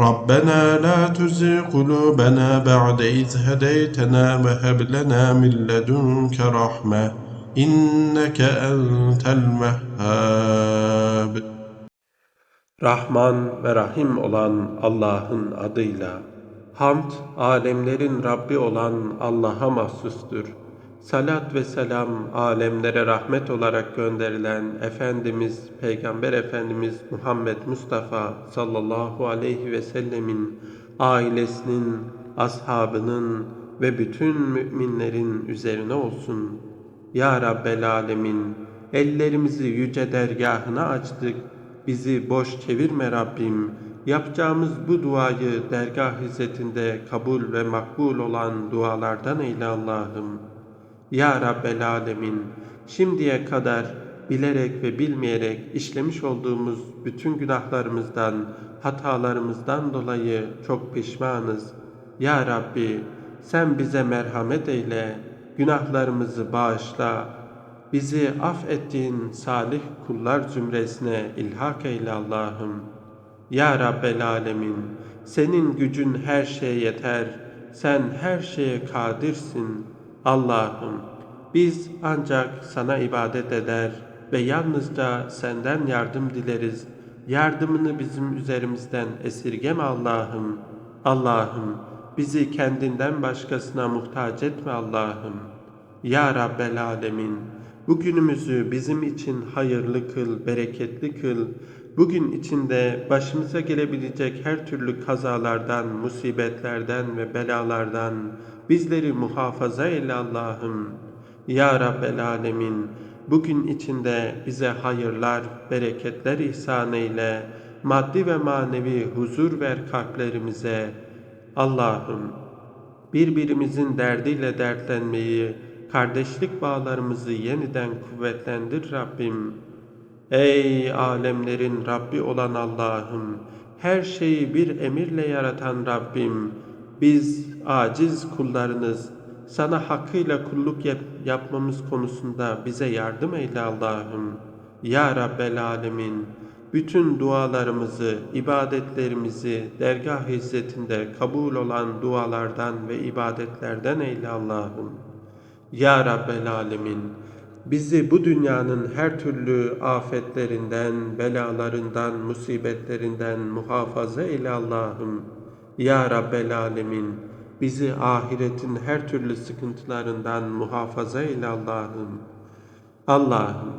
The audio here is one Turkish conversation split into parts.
ربنا لا تزغ قلوبنا بعد إذ هديتنا وهب لنا من لدنك رحمة إنك أنت الوهاب Rahman ve Rahim olan Allah'ın adıyla. Hamd, alemlerin Rabbi olan Allah'a mahsustur. Salat ve selam, alemlere rahmet olarak gönderilen Efendimiz, Peygamber Efendimiz Muhammed Mustafa sallallahu aleyhi ve sellemin ailesinin, ashabının ve bütün müminlerin üzerine olsun. Ya Rabbel Alemin, ellerimizi yüce dergahına açtık. Bizi boş çevirme Rabbim. Yapacağımız bu duayı dergah hizmetinde kabul ve makbul olan dualardan eyle Allah'ım. Ya Rabbel Alemin, şimdiye kadar bilerek ve bilmeyerek işlemiş olduğumuz bütün günahlarımızdan, hatalarımızdan dolayı çok pişmanız. Ya Rabbi, sen bize merhamet eyle, günahlarımızı bağışla, bizi affettiğin salih kullar zümresine ilhak eyle Allah'ım. Ya Rabbel Alemin, senin gücün her şeye yeter, sen her şeye kadirsin. Allah'ım, biz ancak sana ibadet eder ve yalnızca senden yardım dileriz. Yardımını bizim üzerimizden esirgeme Allah'ım. Allah'ım, bizi kendinden başkasına muhtaç etme Allah'ım. Ya Rabbel Alemin, bugünümüzü bizim için hayırlı kıl, bereketli kıl. Bugün içinde başımıza gelebilecek her türlü kazalardan, musibetlerden ve belalardan bizleri muhafaza eyle Allah'ım. Ya Rabbel Alemin, bugün içinde bize hayırlar, bereketler ihsan eyle. Maddi ve manevi huzur ver kalplerimize. Allah'ım, birbirimizin derdiyle dertlenmeyi, kardeşlik bağlarımızı yeniden kuvvetlendir Rabbim. Ey alemlerin Rabbi olan Allah'ım, her şeyi bir emirle yaratan Rabbim, biz aciz kullarınız, sana hakkıyla kulluk yap yapmamız konusunda bize yardım eyle Allah'ım. Ya Rabbel Alemin, bütün dualarımızı, ibadetlerimizi dergah hizmetinde kabul olan dualardan ve ibadetlerden eyle Allah'ım. Ya Rabbel Alemin, bizi bu dünyanın her türlü afetlerinden, belalarından, musibetlerinden muhafaza eyle Allah'ım. Ya Rabbel Alemin, bizi ahiretin her türlü sıkıntılarından muhafaza eyle Allah'ım. Allah'ım,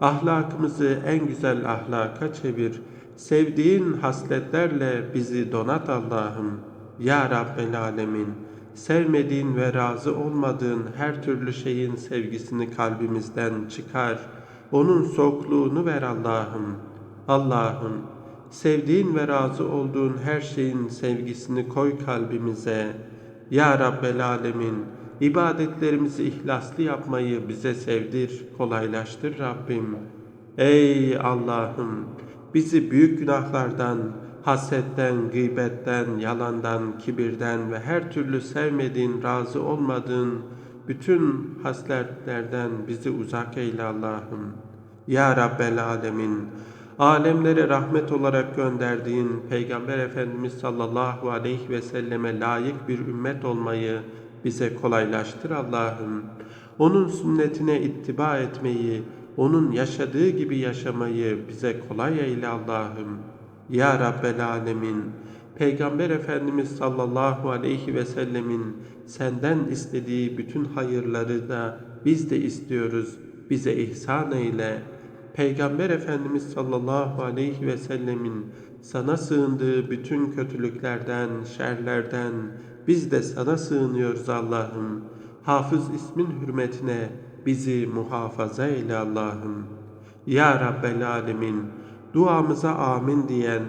ahlakımızı en güzel ahlaka çevir. Sevdiğin hasletlerle bizi donat Allah'ım. Ya Rabbel Alemin, sevmediğin ve razı olmadığın her türlü şeyin sevgisini kalbimizden çıkar. Onun sokluğunu ver Allah'ım. Allah'ım, sevdiğin ve razı olduğun her şeyin sevgisini koy kalbimize. Ya Rabbel Alemin, ibadetlerimizi ihlaslı yapmayı bize sevdir, kolaylaştır Rabbim. Ey Allah'ım, bizi büyük günahlardan, hasetten, gıybetten, yalandan, kibirden ve her türlü sevmediğin, razı olmadığın bütün hasletlerden bizi uzak eyle Allah'ım. Ya Rabbel Alemin, alemlere rahmet olarak gönderdiğin Peygamber Efendimiz sallallahu aleyhi ve selleme layık bir ümmet olmayı bize kolaylaştır Allah'ım. Onun sünnetine ittiba etmeyi, onun yaşadığı gibi yaşamayı bize kolay eyle Allah'ım. Ya Rabbel Alemin, Peygamber Efendimiz sallallahu aleyhi ve sellemin senden istediği bütün hayırları da biz de istiyoruz. bize ihsan eyle. Peygamber Efendimiz sallallahu aleyhi ve sellemin sana sığındığı bütün kötülüklerden, şerlerden biz de sana sığınıyoruz Allah'ım. Hafız ismin hürmetine bizi muhafaza eyle Allah'ım. Ya Rabbel Alemin, duamıza amin diyen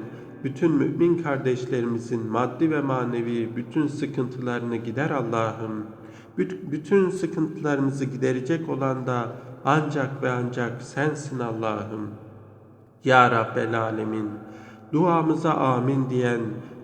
bütün mümin kardeşlerimizin maddi ve manevi bütün sıkıntılarını gider Allah'ım. Büt- Bütün sıkıntılarımızı giderecek olan da ancak ve ancak sensin Allah'ım. Ya Rabbel Alemin, duamıza amin diyen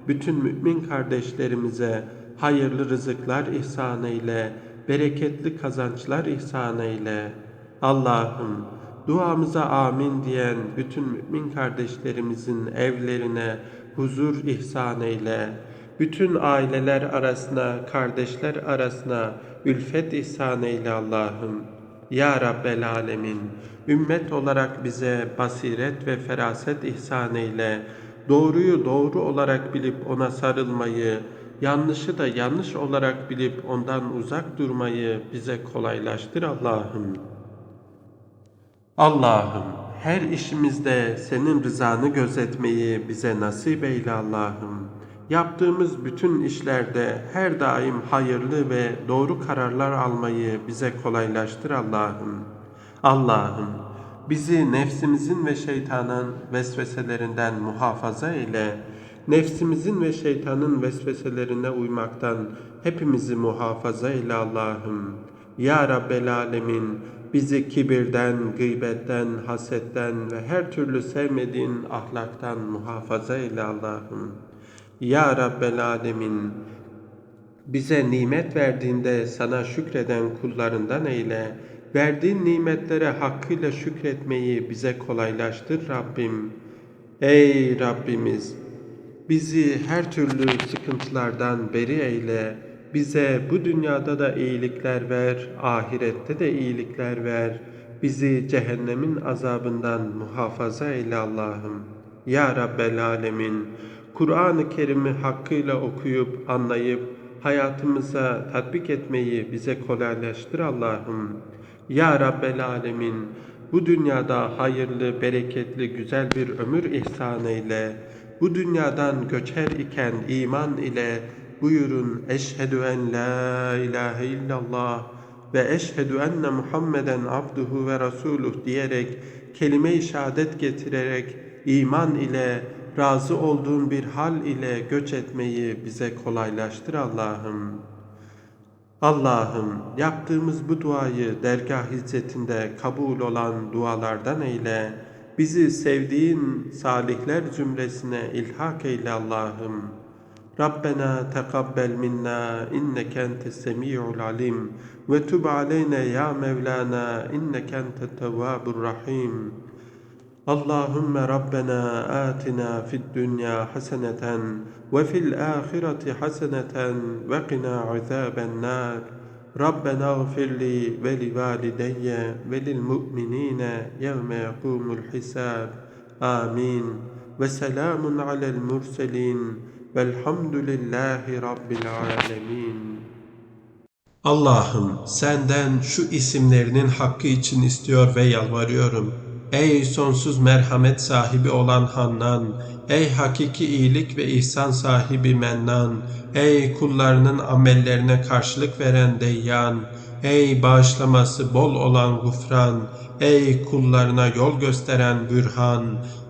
bütün mümin kardeşlerimize hayırlı rızıklar ihsan eyle, bereketli kazançlar ihsan eyle. Allah'ım, duamıza amin diyen bütün mümin kardeşlerimizin evlerine huzur ihsan eyle. Bütün aileler arasına, kardeşler arasına ülfet ihsan eyle Allah'ım. Ya Rabbel Alemin, ümmet olarak bize basiret ve feraset ihsan eyle. Doğruyu doğru olarak bilip ona sarılmayı, yanlışı da yanlış olarak bilip ondan uzak durmayı bize kolaylaştır Allah'ım. Allah'ım her işimizde senin rızanı gözetmeyi bize nasip eyle Allah'ım. Yaptığımız bütün işlerde her daim hayırlı ve doğru kararlar almayı bize kolaylaştır Allah'ım. Allah'ım bizi nefsimizin ve şeytanın vesveselerinden muhafaza eyle. Nefsimizin ve şeytanın vesveselerine uymaktan hepimizi muhafaza eyle Allah'ım. Ya Rabbel Alemin bizi kibirden, gıybetten, hasetten ve her türlü sevmediğin ahlaktan muhafaza eyle Allah'ım. Ya Rabbel Alemin bize nimet verdiğinde sana şükreden kullarından eyle. Verdiğin nimetlere hakkıyla şükretmeyi bize kolaylaştır Rabbim. Ey Rabbimiz! Bizi her türlü sıkıntılardan beri eyle. Bize bu dünyada da iyilikler ver, ahirette de iyilikler ver. Bizi cehennemin azabından muhafaza eyle Allah'ım. Ya Rabbel Alemin, Kur'an-ı Kerim'i hakkıyla okuyup, anlayıp, hayatımıza tatbik etmeyi bize kolaylaştır Allah'ım. Ya Rabbel Alemin, bu dünyada hayırlı, bereketli, güzel bir ömür ihsan eyle. Bu dünyadan göçer iken iman ile buyurun eşhedü en la ilahe illallah ve eşhedü enne Muhammeden abduhu ve resuluh diyerek kelime-i şehadet getirerek iman ile razı olduğun bir hal ile göç etmeyi bize kolaylaştır Allah'ım. Allah'ım yaptığımız bu duayı dergah hizmetinde kabul olan dualardan eyle. Bizi sevdiğin salihler zümresine ilhak eyle Allah'ım. Tekabbel minna inneke entes semi'ul alim ve tub aleyna ya Mevlana inneke entet tevvabur rahim. اللهم ربنا آتنا في الدنيا حسنة وفي الآخرة حسنة وقنا عذاب النار. ربنا اغفر لي ولوالدي وللمؤمنين يوم يقوم الحساب. آمين. وسلام على المرسلين. Velhamdülillahi Rabbil alemin. Allah'ım senden şu isimlerinin hakkı için istiyor ve yalvarıyorum. Ey sonsuz merhamet sahibi olan Hannan, ey hakiki iyilik ve ihsan sahibi Mennan, ey kullarının amellerine karşılık veren Deyyan, ey bağışlaması bol olan Gufran, ey kullarına yol gösteren Bürhan,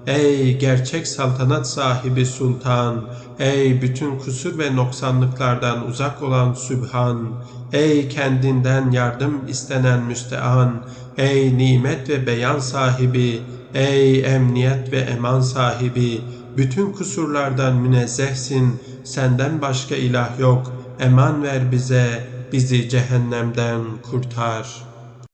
ey gerçek saltanat sahibi Sultan, ey bütün kusur ve noksanlıklardan uzak olan Sübhan, ey kendinden yardım istenen müstean, ey nimet ve beyan sahibi, ey emniyet ve eman sahibi, bütün kusurlardan münezzehsin, senden başka ilah yok, eman ver bize, bizi cehennemden kurtar.''